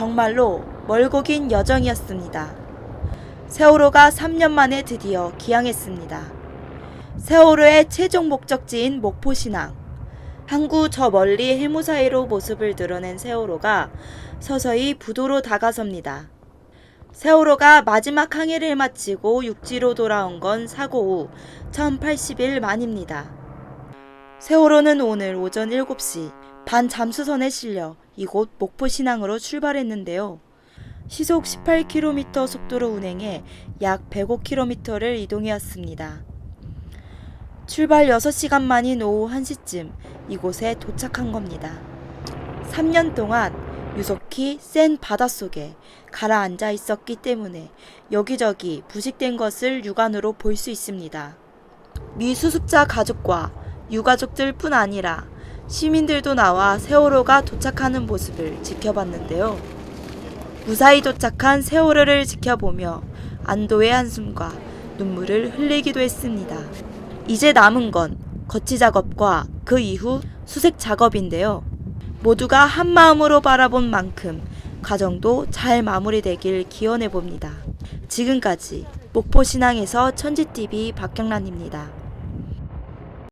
정말로 멀고 긴 여정이었습니다. 세월호가 3년 만에 드디어 기항했습니다. 세월호의 최종 목적지인 목포신항. 항구 저 멀리 해무 사이로 모습을 드러낸 세월호가 서서히 부도로 다가섭니다. 세월호가 마지막 항해를 마치고 육지로 돌아온 건 사고 후 1080일 만입니다. 세월호는 오늘 오전 7시 반 잠수선에 실려 이곳 목포 신항으로 출발했는데요. 시속 18km 속도로 운행해 약 105km를 이동해왔습니다. 출발 6시간 만인 오후 1시쯤 이곳에 도착한 겁니다. 3년 동안 유속히 센 바닷속에 가라앉아 있었기 때문에 여기저기 부식된 것을 육안으로 볼 수 있습니다. 미수습자 가족과 유가족들 뿐 아니라 시민들도 나와 세월호가 도착하는 모습을 지켜봤는데요. 무사히 도착한 세월호를 지켜보며 안도의 한숨과 눈물을 흘리기도 했습니다. 이제 남은 건 거치 작업과 그 이후 수색 작업인데요. 모두가 한 마음으로 바라본 만큼 과정도 잘 마무리되길 기원해 봅니다. 지금까지 목포신항에서 천지TV 박경란입니다.